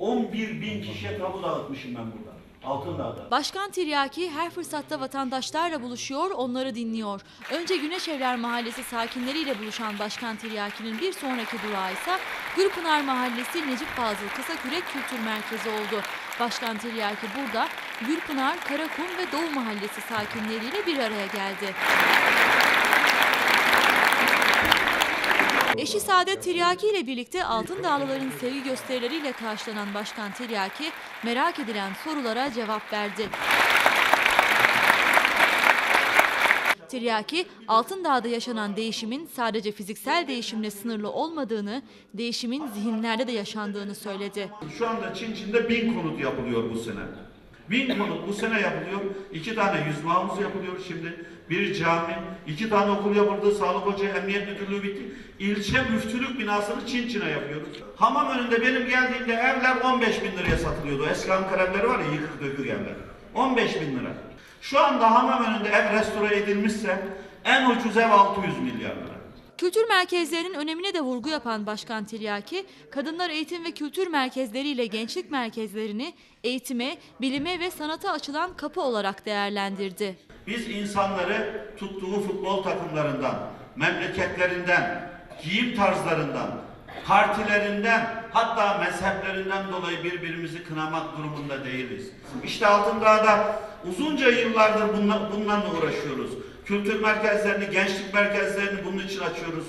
11 bin kişiye tabu dağıtmışım ben burada. Altındağ'da. Başkan Tiryaki her fırsatta vatandaşlarla buluşuyor, onları dinliyor. Önce Güneşevler Mahallesi sakinleriyle buluşan Başkan Tiryaki'nin bir sonraki durağı ise Gülpınar Mahallesi Necip Fazıl Kısakürek Kültür Merkezi oldu. Başkan Tiryaki burada Gülpınar, Karakum ve Doğu Mahallesi sakinleriyle bir araya geldi. Eşi Saadet Tiryaki ile birlikte Altın Dağlıların sevgi gösterileriyle karşılanan Başkan Tiryaki merak edilen sorulara cevap verdi. Tiryaki, Altındağ'da yaşanan değişimin sadece fiziksel değişimle sınırlı olmadığını, değişimin zihinlerde de yaşandığını söyledi. Şu anda Çin Çin'de bin konut yapılıyor bu sene. Bin konut bu sene yapılıyor. İki tane yüzme havuzu yapılıyor şimdi. Bir cami, iki tane okul yapıldı. Sağlık Ocağı, Emniyet Müdürlüğü bitti. İlçe müftülük binasını Çin Çin'e yapıyoruz. Hamam önünde benim geldiğimde evler 15 bin liraya satılıyordu. Eski Ankara evleri var ya yıkık dökük evler. 15 bin lira. Şu anda hamam önünde ev restore edilmişse en ucuz ev 600 milyar lira. Kültür merkezlerinin önemine de vurgu yapan Başkan Tiryaki, kadınlar eğitim ve kültür merkezleriyle gençlik merkezlerini eğitime, bilime ve sanata açılan kapı olarak değerlendirdi. Biz insanları tuttuğu futbol takımlarından, memleketlerinden, giyim tarzlarından, partilerinden, hatta mezheplerinden dolayı birbirimizi kınamak durumunda değiliz. İşte Altındağ'da uzunca yıllardır bunla, bununla uğraşıyoruz. Kültür merkezlerini, gençlik merkezlerini bunun için açıyoruz.